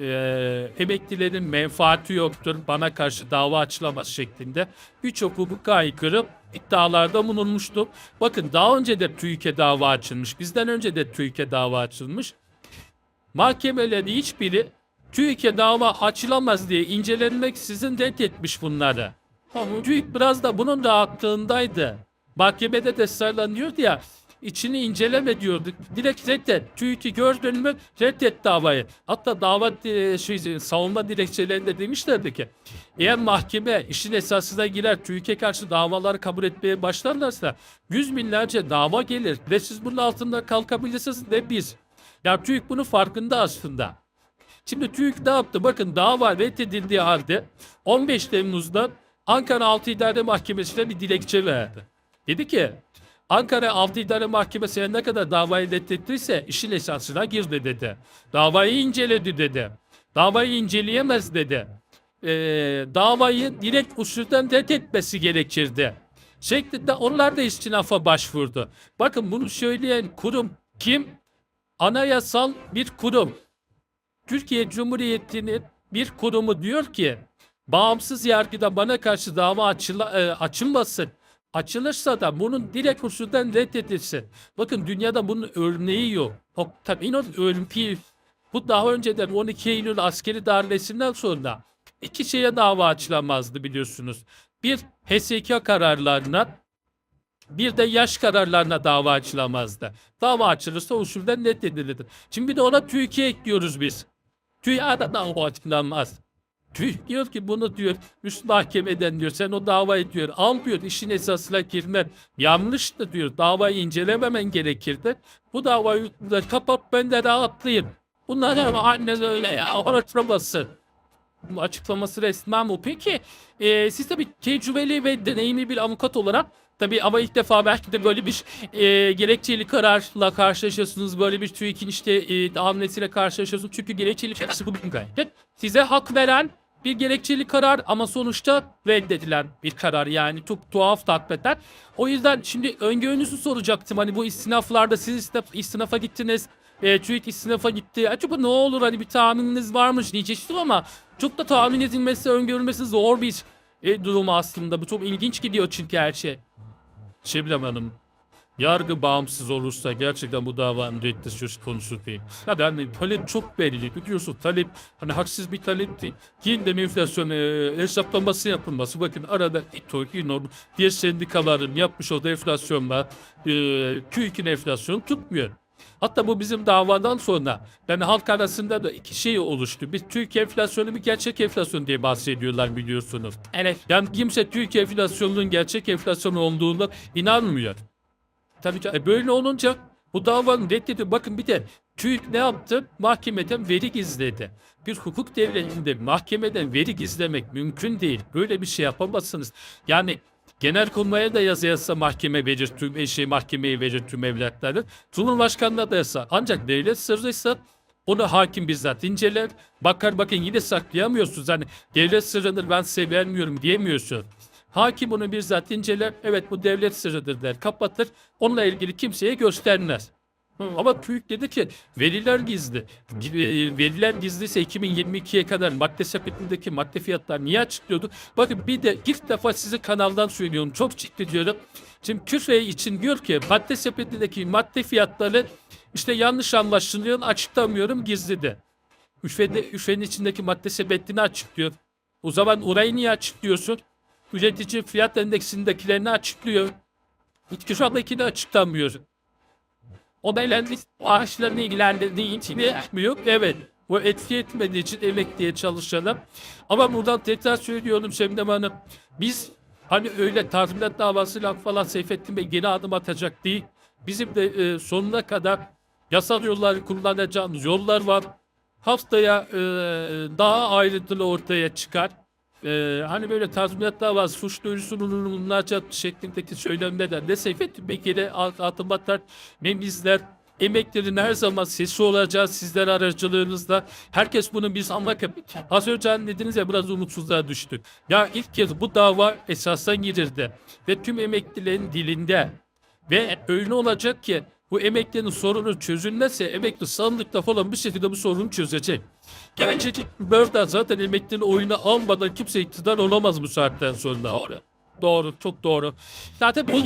e, emeklilerin menfaati yoktur, bana karşı dava açılamaz şeklinde birçok hukuka aykırı iddialarda bulunmuştu. Bakın daha önce de TÜİK'e dava açılmış, bizden önce de TÜİK'e dava açılmış. Mahkemelerin hiçbiri TÜİK'e dava açılamaz diye incelenmek sizin reddetmiş bunları. Ama TÜİK biraz da bunun rahatlığındaydı. Mahkemede de sarılanıyordu ya içini inceleme diyorduk. Direkt reddet. TÜİK'i gördün mü reddet davayı. Hatta dava e, şey, savunma dilekçelerinde demişlerdi ki eğer mahkeme işin esasına girer TÜİK'e karşı davaları kabul etmeye başlarlarsa yüz binlerce dava gelir ve siz bunun altında kalkabilirsiniz de biz. Ya TÜİK bunun farkında aslında. Şimdi TÜİK ne yaptı? Bakın dava reddedildiği halde 15 Temmuz'da Ankara 6 İdare Mahkemesi'ne bir dilekçe verdi. Dedi ki Ankara 6 İdare Mahkemesi'ne ne kadar davayı reddettiyse işin esasına girdi dedi. Davayı inceledi dedi. Davayı inceleyemez dedi. Ee, davayı direkt usulden reddetmesi gerekirdi. Şeklinde onlar da istinafa başvurdu. Bakın bunu söyleyen kurum kim? Anayasal bir kurum. Türkiye Cumhuriyeti'nin bir kurumu diyor ki bağımsız yargıda bana karşı dava açıla, e, açılmasın. Açılırsa da bunun direkt usulden reddedilsin. Bakın dünyada bunun örneği yok. O, tabii inan örneği bu daha önceden 12 Eylül askeri darbesinden sonra iki şeye dava açılamazdı biliyorsunuz. Bir HSK kararlarına bir de yaş kararlarına dava açılamazdı. Dava açılırsa usulden reddedilirdi. Şimdi bir de ona TÜİK'e ekliyoruz biz. TÜİK'e de dava açılamaz. TÜİK diyor ki bunu diyor üst mahkemeden diyor sen o davayı diyor al diyor işin esasına girmen yanlıştı diyor davayı incelememen gerekirdi. Bu davayı da kapat ben de rahatlayayım. Bunlar ama anne öyle ya. Bu açıklaması resmen bu. Peki e, siz tabii tecrübeli ve deneyimli bir avukat olarak tabii ama ilk defa belki de böyle bir e, gerekçeli kararla karşılaşıyorsunuz. Böyle bir TÜİK'in işte e, hamlesiyle karşılaşıyorsunuz. Çünkü gerekçeli kararı bu gayet. Size hak veren bir gerekçeli karar ama sonuçta reddedilen bir karar yani çok tuhaf hakikaten. O yüzden şimdi öngörünüzü soracaktım. Hani bu istinaflarda siz istinaf, istinafa gittiniz. E, TÜİK istinafa gitti. Acaba ne olur hani bir tahmininiz varmış diyecektim ama çok da tahmin edilmesi, öngörülmesi zor bir e, durum aslında. Bu çok ilginç gidiyor çünkü her şey. Şebnem Hanım, yargı bağımsız olursa gerçekten bu davanın reddi söz konusu değil. Yani hani talep çok belli. Biliyorsun talep hani haksız bir talep değil. Yine de enflasyon e, hesaplaması yapılması. Bakın arada İTOK, İNOR, diğer sendikaların yapmış olduğu enflasyonla e, TÜİK'in enflasyonu tutmuyor. Hatta bu bizim davadan sonra yani halk arasında da iki şey oluştu. Bir Türk enflasyonu bir gerçek enflasyon diye bahsediyorlar biliyorsunuz. Evet. Yani kimse Türk enflasyonunun gerçek enflasyon olduğuna inanmıyor. Tabii ki e, böyle olunca bu davanın reddedi. Bakın bir de TÜİK ne yaptı? Mahkemeden veri gizledi. Bir hukuk devletinde mahkemeden veri gizlemek mümkün değil. Böyle bir şey yapamazsınız. Yani Genelkurmay'a da yazı yazsa mahkeme verir tüm eşi mahkemeye verir tüm evlatları. Cumhurbaşkanına da yazsa. Ancak devlet sırrıysa onu hakim bizzat inceler. Bakar bakın yine saklayamıyorsunuz. Hani devlet sırrıdır ben size vermiyorum diyemiyorsun. Hakim onu bizzat inceler. Evet bu devlet sırrıdır der. Kapatır. Onunla ilgili kimseye göstermez. Ama TÜİK dedi ki veriler gizli. Gi- e, Veriler gizliyse 2022'ye kadar madde sepetindeki madde fiyatlar niye açıklıyordu? Bakın bir de ilk defa size kanaldan söylüyorum. Çok ciddi diyorum. Şimdi küfe için diyor ki madde sepetindeki madde fiyatları işte yanlış anlaşılıyor açıklamıyorum gizli de. Üfede, üfenin içindeki madde sepetini açıklıyor. O zaman orayı niye açıklıyorsun? Üretici fiyat endeksindekilerini açıklıyor. Şu andakini açıklamıyor. O belenli ağaçlarını ilgilendirdiği için yapmıyor. Evet. Bu etki etmediği için emekliye çalışalım. Ama buradan tekrar söylüyorum Şemdem Hanım. Biz hani öyle tazminat davasıyla falan Seyfettin Bey geri adım atacak değil. Bizim de e, sonuna kadar yasal yolları kullanacağımız yollar var. Haftaya e, daha ayrıntılı ortaya çıkar. E, hani böyle tazminat davası suç duyurusunun bulunacak şeklindeki söylemlerden ne Seyfettin Bey geri adım atar ne bizler emeklerin her zaman sesi olacağız sizler aracılığınızda. Herkes bunu biz anlamak. Az önce dediniz ya biraz umutsuzluğa düştük. Ya ilk kez bu dava esasdan girildi. Ve tüm emeklilerin dilinde. Ve öyle olacak ki Bu emeklinin sorunu çözülmezse emekli sandıkta falan bir şekilde bu sorunu çözecek. Gelecek böyle zaten emeklinin oyunu almadan kimse iktidar olamaz bu saatten sonra. Doğru. Doğru, çok doğru. Zaten bu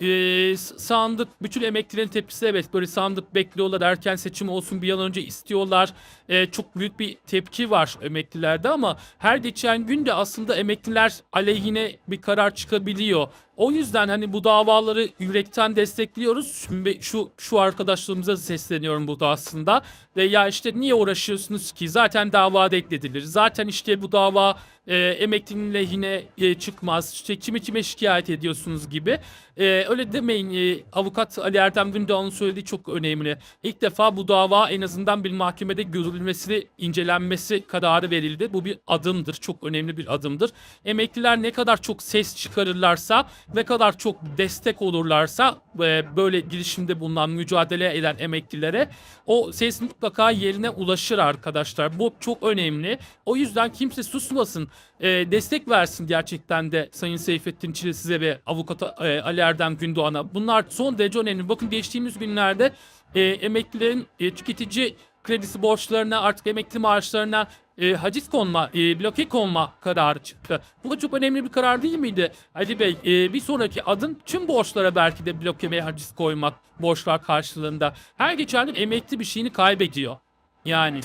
e, sandık, bütün emeklilerin tepkisi evet böyle sandık bekliyorlar. Erken seçim olsun bir an önce istiyorlar. E, çok büyük bir tepki var emeklilerde ama her geçen gün de aslında emekliler aleyhine bir karar çıkabiliyor. O yüzden hani bu davaları yürekten destekliyoruz. Ve şu şu arkadaşlarımıza sesleniyorum burada aslında. Ve ya işte niye uğraşıyorsunuz ki? Zaten dava reddedilir. Zaten işte bu dava e, emeklinin lehine e, çıkmaz. İşte kimi kime şikayet ediyorsunuz gibi. E, öyle demeyin. E, avukat Ali Erdem Gündoğan'ın söylediği çok önemli. İlk defa bu dava en azından bir mahkemede görülmesi, incelenmesi kararı verildi. Bu bir adımdır. Çok önemli bir adımdır. Emekliler ne kadar çok ses çıkarırlarsa, ne kadar çok destek olurlarsa e, böyle girişimde bulunan, mücadele eden emeklilere o ses mutlaka yerine ulaşır arkadaşlar. Bu çok önemli. O yüzden kimse susmasın. E, destek versin gerçekten de Sayın Seyfettin Çile size ve avukat e, Ali Erdem Gündoğan'a. Bunlar son derece önemli. Bakın geçtiğimiz günlerde e, emeklilerin e, tüketici kredisi borçlarına artık emekli maaşlarına e, haciz konma, e, bloke konma kararı çıktı. Bu da çok önemli bir karar değil miydi? Ali Bey e, bir sonraki adım tüm borçlara belki de bloke ve haciz koymak borçlar karşılığında. Her geçen gün emekli bir şeyini kaybediyor. Yani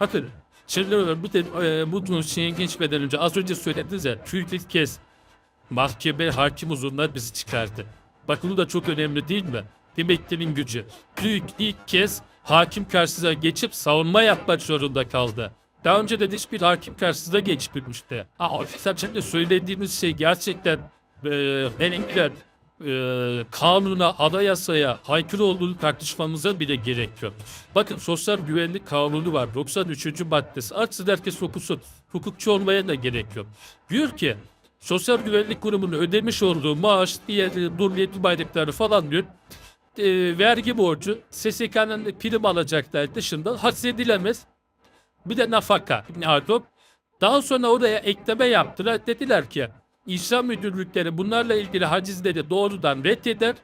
bakın Şimdi bu, e, bu şeye geçmeden önce az önce söylediniz ya Türk kez mahkeme hakim huzuruna bizi çıkardı. Bak bu da çok önemli değil mi? Emeklinin gücü. Türk ilk kez hakim karşısına geçip savunma yapmak zorunda kaldı. Daha önce de hiçbir hakim karşısına geçmemişti. Ha, şimdi söylediğimiz şey gerçekten e, benimkiler e, kanuna, anayasaya aykırı olduğunu tartışmamıza bile gerek yok. Bakın sosyal güvenlik kanunu var. 93. maddesi. Açsın herkes okusun. Hukukçu olmaya da gerek yok. Diyor ki sosyal güvenlik kurumunun ödemiş olduğu maaş, diğer durliyetli bayrakları falan diyor e, vergi borcu SSK'nın prim alacaklar dışında hadsedilemez. Bir de nafaka. Pardon. Daha sonra oraya ekleme yaptılar. Dediler ki İşlem müdürlükleri bunlarla ilgili hacizleri doğrudan reddeder.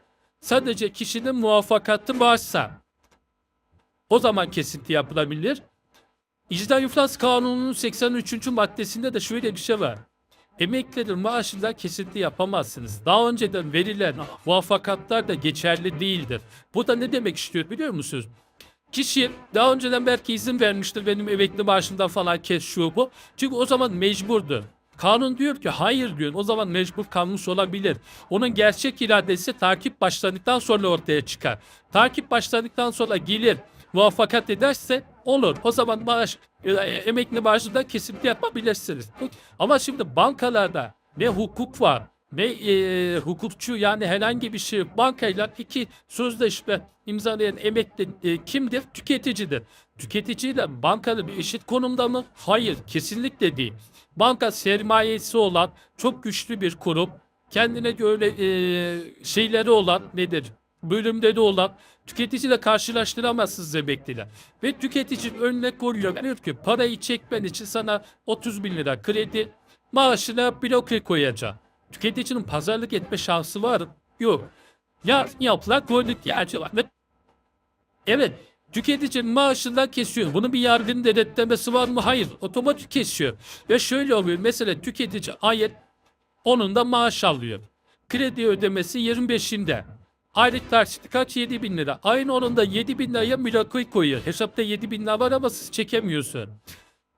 Sadece kişinin muvaffakatı varsa o zaman kesinti yapılabilir. İcra İflas Kanunu'nun 83. maddesinde de şöyle bir şey var. Emeklilerin maaşından kesinti yapamazsınız. Daha önceden verilen muvaffakatlar da geçerli değildir. Bu da ne demek istiyor biliyor musunuz? Kişi daha önceden belki izin vermiştir benim emekli maaşımdan falan kes şu bu. Çünkü o zaman mecburdu. Kanun diyor ki hayır diyor. O zaman mecbur kalmış olabilir. Onun gerçek iradesi takip başladıktan sonra ortaya çıkar. Takip başladıktan sonra gelir muvaffakat ederse olur. O zaman maaş e, emekli maaşından kesinti yapabilirsiniz. Ama şimdi bankalarda ne hukuk var ne e, hukukçu yani herhangi bir şey bankayla iki sözleşme imzalayan emekli e, kimdir? Tüketicidir. Tüketiciyle bankanın eşit konumda mı? Hayır kesinlikle değil. Banka sermayesi olan çok güçlü bir kurum. Kendine göre e, şeyleri olan nedir? Bölümleri olan tüketiciyle karşılaştıramazsınız emekliler. Ve tüketici önüne koyuyor. Diyor ki parayı çekmen için sana 30 bin lira kredi maaşına bloke koyacağım. Tüketicinin pazarlık etme şansı var. Yok. Ya yapılan koyduk ya. Evet. Tüketicinin maaşından kesiyor. Bunun bir yargının denetlemesi var mı? Hayır. Otomatik kesiyor. Ve şöyle oluyor. Mesela tüketici ayet onun da maaş alıyor. Kredi ödemesi 25'inde. Aylık taksiti kaç? 7 bin lira. Aynı onun da 7 bin liraya mülakoy koyuyor. Hesapta 7 bin lira var ama siz çekemiyorsun.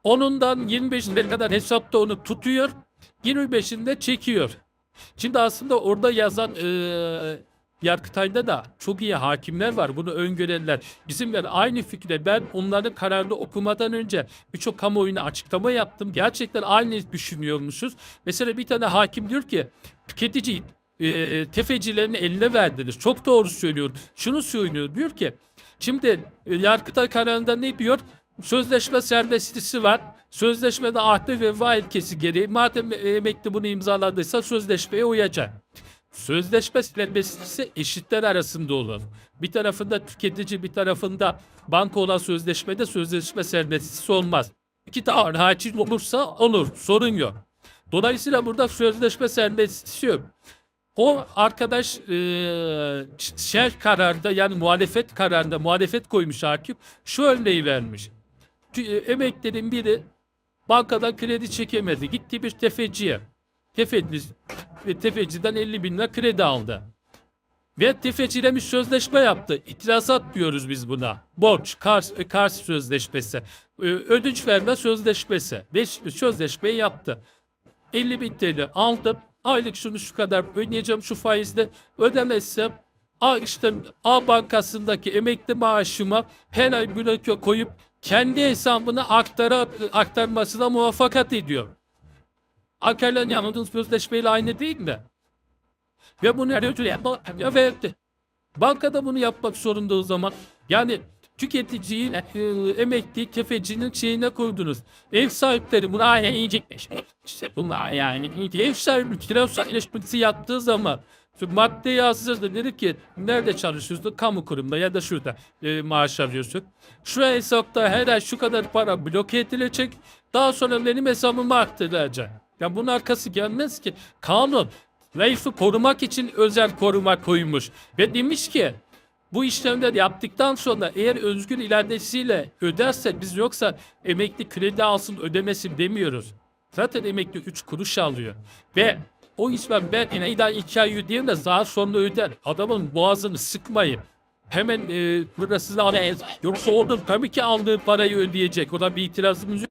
Onundan 25 lira kadar hesapta onu tutuyor. 25'inde çekiyor. Şimdi aslında orada yazan e, Yargıtay'da da çok iyi hakimler var. Bunu öngörenler. Bizimle aynı fikirde ben onların kararını okumadan önce birçok kamuoyuna açıklama yaptım. Gerçekten aynı düşünüyormuşuz. Mesela bir tane hakim diyor ki tüketici e, tefecilerini eline verdiniz. Çok doğru söylüyor. Şunu söylüyor. Diyor ki şimdi e, Yargıtay kararında ne diyor? Sözleşme serbestisi var. Sözleşmede ahde ve va ilkesi gereği madem emekli bunu imzaladıysa sözleşmeye uyacak. Sözleşme serbestisi eşitler arasında olur. Bir tarafında tüketici bir tarafında banka olan sözleşmede sözleşme serbestisi olmaz. İki tane hakim olursa olur sorun yok. Dolayısıyla burada sözleşme serbestisi yok. O arkadaş e, şey kararda yani muhalefet kararında muhalefet koymuş hakim şu örneği vermiş. E, Emeklerin biri bankadan kredi çekemedi. Gitti bir tefeciye. Tefeci, ve tefeciden 50 bin lira kredi aldı. Ve tefeciyle bir sözleşme yaptı. İtirazat diyoruz biz buna. Borç, kars, e, kars sözleşmesi. Ödünç verme sözleşmesi. Ve sözleşmeyi yaptı. 50 bin TL aldım. Aylık şunu şu kadar ödeyeceğim şu faizle. Ödemezsem A işte A bankasındaki emekli maaşıma her ay bloke koyup kendi hesabına aktara, aktarmasına muvaffakat ediyor. Akarların yanıldığınız sözleşmeyle aynı değil mi? Ve bunu her ödül yapma ya verdi. Bankada bunu yapmak zorunda o zaman. Yani tüketiciyi, e, emekli, tefecinin şeyine koydunuz. Ev sahipleri bunu aynen yiyecekmiş. İşte bunlar yani. Ev sahibi kira sözleşmesi yaptığı zaman şu madde yazdırdı dedi ki nerede çalışıyorsun? Kamu kurumunda ya da şurada e, maaş alıyorsun. Şu hesapta her ay şu kadar para bloke edilecek. Daha sonra benim hesabıma aktarılacak. Ya bunun arkası gelmez ki. Kanun Reis'i korumak için özel koruma koymuş. Ve demiş ki bu işlemleri yaptıktan sonra eğer özgür iradesiyle öderse biz yoksa emekli kredi alsın ödemesin demiyoruz. Zaten emekli 3 kuruş alıyor. Ve o işlem ben en aydan 2 ay ödeyeyim de daha sonra öder. Adamın boğazını sıkmayın. Hemen e, burası da yoksa oğlum tabii ki aldığı parayı ödeyecek. Ona bir itirazımız yok.